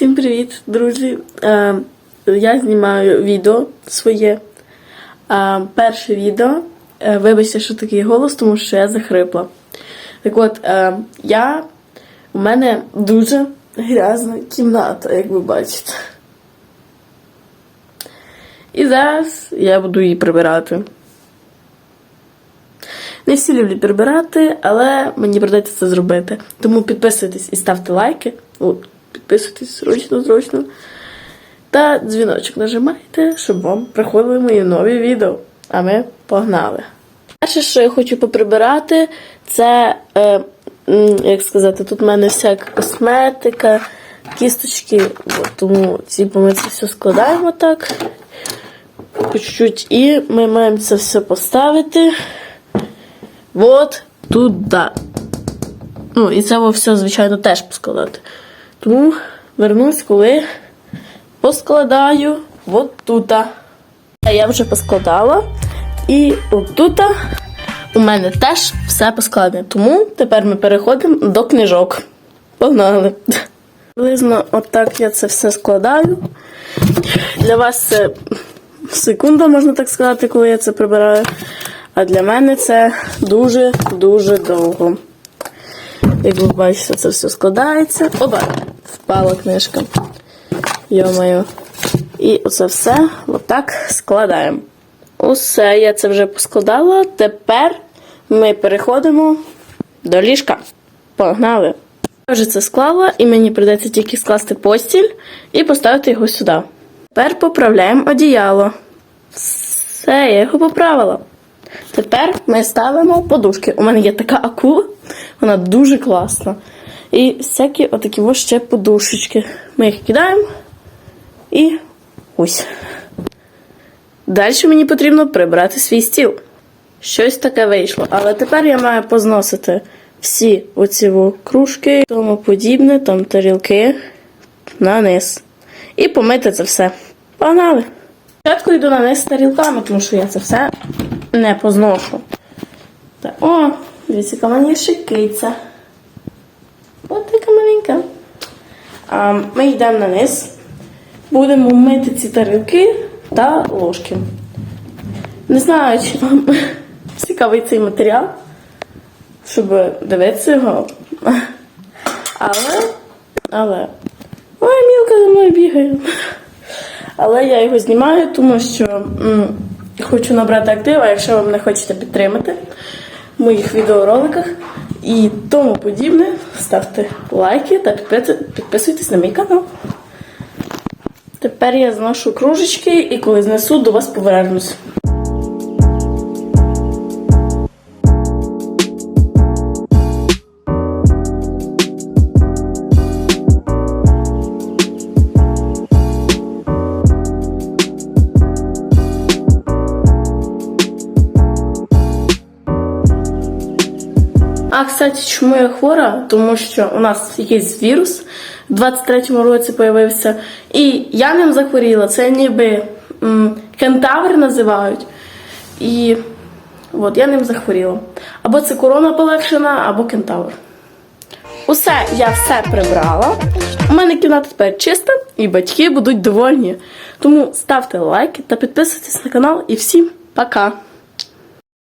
Всім привіт, друзі! Е, я знімаю відео своє. Е, перше відео. Е, вибачте, що такий голос, тому що я захрипла. Так от, я. У мене дуже грязна кімната, як ви бачите. І зараз я буду її прибирати. Не всі люблять прибирати, але мені придеться це зробити. Тому підписуйтесь і ставте лайки. Підписуйтесь зручно, зручно. Та дзвіночок нажимайте, щоб вам приходили мої нові відео. А ми погнали. Перше, що я хочу поприбирати, це, е, як сказати, тут в мене всяка косметика, кісточки. Тому ці ми це все складаємо так. По чуть-чуть. І ми маємо це все поставити. От туди. Ну, і це все, звичайно, теж поскладати. Тому вернусь, коли поскладаю от тут. Я вже поскладала. І отут у мене теж все поскладено. Тому тепер ми переходимо до книжок. Погнали. Приблизно отак я це все складаю. Для вас це секунда, можна так сказати, коли я це прибираю. А для мене це дуже-дуже довго. Як ви бачите, це все складається. Оба! Впала книжка. Йо-моє. І оце все отак складаємо. Усе, я це вже поскладала. Тепер ми переходимо до ліжка. Погнали! Я вже це склала, і мені прийдеться тільки скласти постіль і поставити його сюди. Тепер поправляємо одіяло. Все, я його поправила. Тепер ми ставимо подушки. У мене є така акула, вона дуже класна. І всякі отакі ось ще подушечки. Ми їх кидаємо і ось. Далі мені потрібно прибрати свій стіл. Щось таке вийшло. Але тепер я маю позносити всі оці кружки, тому подібне, там тарілки на низ. І помити це все. Погнали! Спочатку йду на низ тарілками, тому що я це все не позношу. Так, о, дивіться, яка мені ще киця. От така маленька. А, ми йдемо на низ. Будемо мити ці тарілки та ложки. Не знаю, чи вам цікавий цей матеріал, щоб дивитися його. Але, але. Ой, мілка за мною бігає. Але я його знімаю, тому що м, хочу набрати актив, а якщо ви мене хочете підтримати моїх відеороликах і тому подібне, ставте лайки та підписуйтесь на мій канал. Тепер я зношу кружечки і коли знесу, до вас повернусь. А, кстати, чому я хвора? Тому що у нас якийсь вірус в 23-му році появився, і я ним захворіла. Це ніби м, кентавр називають. І от я ним захворіла. Або це корона полегшена, або кентавр. Усе, я все прибрала. У мене кімната тепер чиста, і батьки будуть довольні. Тому ставте лайки та підписуйтесь на канал. І всім пока!